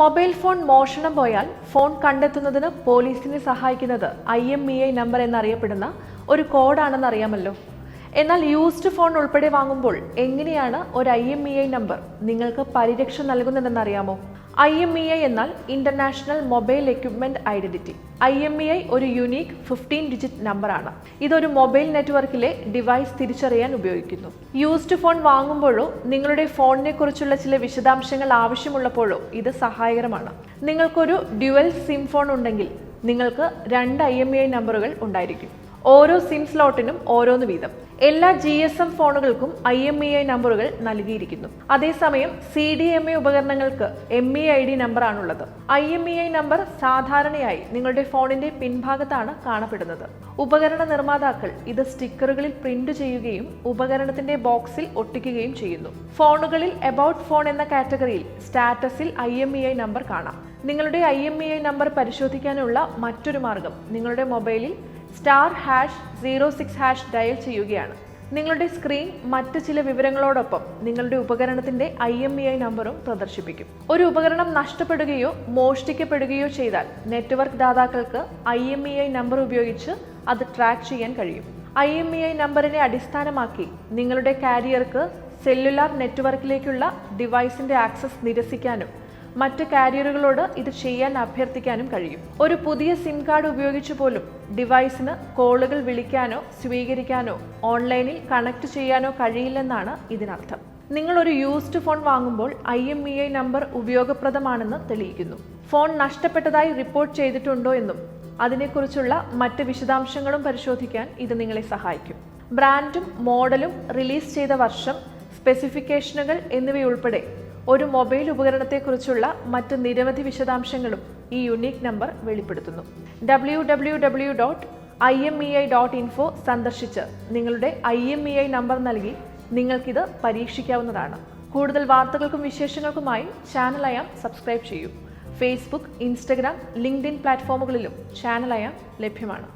Mobile phone മോഷണം പോയാൽ phone കണ്ടെത്തുന്നതിന് പോലീസിനെ സഹായിക്കുന്നത് I M E I number എന്നറിയപ്പെടുന്ന ഒരു കോഡാണെന്ന് അറിയാമല്ലോ. എന്നാൽ യൂസ്ഡ് ഫോൺ ഉൾപ്പെടെ വാങ്ങുമ്പോൾ എങ്ങനെയാണ് ഒരു I M E I number നിങ്ങൾക്ക് പരിരക്ഷ നൽകുന്നതെന്ന് അറിയാമോ? ഐ എം ഇ ഐ എന്നാൽ international mobile equipment identity. I M E I ഒരു യുണീക്ക് ഫിഫ്റ്റീൻ ഡിജിറ്റ് നമ്പറാണ്. ഇതൊരു മൊബൈൽ നെറ്റ്വർക്കിലെ ഡിവൈസ് തിരിച്ചറിയാൻ ഉപയോഗിക്കുന്നു. യൂസ്ഡ് ഫോൺ വാങ്ങുമ്പോഴോ നിങ്ങളുടെ ഫോണിനെ കുറിച്ചുള്ള ചില വിശദാംശങ്ങൾ ആവശ്യമുള്ളപ്പോഴോ ഇത് സഹായകരമാണ്. നിങ്ങൾക്കൊരു ഡ്യുവൽ സിം ഫോൺ ഉണ്ടെങ്കിൽ നിങ്ങൾക്ക് രണ്ട് ഐ എം ഇ ഐ നമ്പറുകൾ ഉണ്ടായിരിക്കും. ഓരോ സിം സ്ലോട്ടിനും ഓരോന്ന് വീതം. എല്ലാ ജി എസ് എം ഫോണുകൾക്കും ഐ എം ഇ ഐ നമ്പറുകൾ നൽകിയിരിക്കുന്നു. അതേസമയം സി ഡി എം എ ഉപകരണങ്ങൾക്ക് M E I D നമ്പറാണുള്ളത്. I M E I number സാധാരണയായി നിങ്ങളുടെ ഫോണിന്റെ പിൻഭാഗത്താണ് കാണപ്പെടുന്നത്. ഉപകരണ നിർമ്മാതാക്കൾ ഇത് സ്റ്റിക്കറുകളിൽ പ്രിന്റ് ചെയ്യുകയും ഉപകരണത്തിന്റെ ബോക്സിൽ ഒട്ടിക്കുകയും ചെയ്യുന്നു. ഫോണുകളിൽ എബൌട്ട് ഫോൺ എന്ന കാറ്റഗറിയിൽ സ്റ്റാറ്റസിൽ I M E I number കാണാം. നിങ്ങളുടെ I M E I number പരിശോധിക്കാനുള്ള മറ്റൊരു മാർഗം നിങ്ങളുടെ മൊബൈലിൽ star hash zero six hash dial ചെയ്യുകയാണ്. നിങ്ങളുടെ സ്ക്രീൻ മറ്റ് ചില വിവരങ്ങളോടൊപ്പം നിങ്ങളുടെ ഉപകരണത്തിന്റെ ഐ എം ഇ ഐ നമ്പറും പ്രദർശിപ്പിക്കും. ഒരു ഉപകരണം നഷ്ടപ്പെടുകയോ മോഷ്ടിക്കപ്പെടുകയോ ചെയ്താൽ network ദാതാക്കൾക്ക് I M E I number ഉപയോഗിച്ച് അത് ട്രാക്ക് ചെയ്യാൻ കഴിയും. ഐ എം ഇ ഐ നമ്പറിനെ അടിസ്ഥാനമാക്കി നിങ്ങളുടെ കാരിയർക്ക് സെല്ലുലാർ നെറ്റ്വർക്കിലേക്കുള്ള ഡിവൈസിന്റെ ആക്സസ് നിരസിക്കാനും മറ്റ് കാരിയറുകളോട് ഇത് ചെയ്യാൻ അഭ്യർത്ഥിക്കാനും കഴിയും. ഒരു പുതിയ സിം കാർഡ് ഉപയോഗിച്ച് പോലും ഡിവൈസിന് കോളുകൾ വിളിക്കാനോ സ്വീകരിക്കാനോ ഓൺലൈനിൽ കണക്ട് ചെയ്യാനോ കഴിയില്ലെന്നാണ് ഇതിനർത്ഥം. നിങ്ങൾ ഒരു യൂസ്ഡ് ഫോൺ വാങ്ങുമ്പോൾ I M E I number ഉപയോഗപ്രദമാണെന്ന് തെളിയിക്കുന്നു. ഫോൺ നഷ്ടപ്പെട്ടതായി റിപ്പോർട്ട് ചെയ്തിട്ടുണ്ടോ എന്നും അതിനെക്കുറിച്ചുള്ള മറ്റ് വിശദാംശങ്ങളും പരിശോധിക്കാൻ ഇത് നിങ്ങളെ സഹായിക്കും. ബ്രാൻഡും മോഡലും റിലീസ് ചെയ്ത വർഷം സ്പെസിഫിക്കേഷനുകൾ എന്നിവയുൾപ്പെടെ ഒരു മൊബൈൽ ഉപകരണത്തെക്കുറിച്ചുള്ള മറ്റ് നിരവധി വിശദാംശങ്ങളും ഈ യുണീക്ക് നമ്പർ വെളിപ്പെടുത്തുന്നു. W W W dot I M E I dot info സന്ദർശിച്ച് നിങ്ങളുടെ I M E I number നൽകി നിങ്ങൾക്കിത് പരീക്ഷിക്കാവുന്നതാണ്. കൂടുതൽ വാർത്തകൾക്കും വിശേഷങ്ങൾക്കുമായി ചാനൽ അയാം സബ്സ്ക്രൈബ് ചെയ്യൂ. ഫേസ്ബുക്ക് ഇൻസ്റ്റഗ്രാം ലിങ്ക്ഡിൻ പ്ലാറ്റ്ഫോമുകളിലും ചാനൽ അയാം ലഭ്യമാണ്.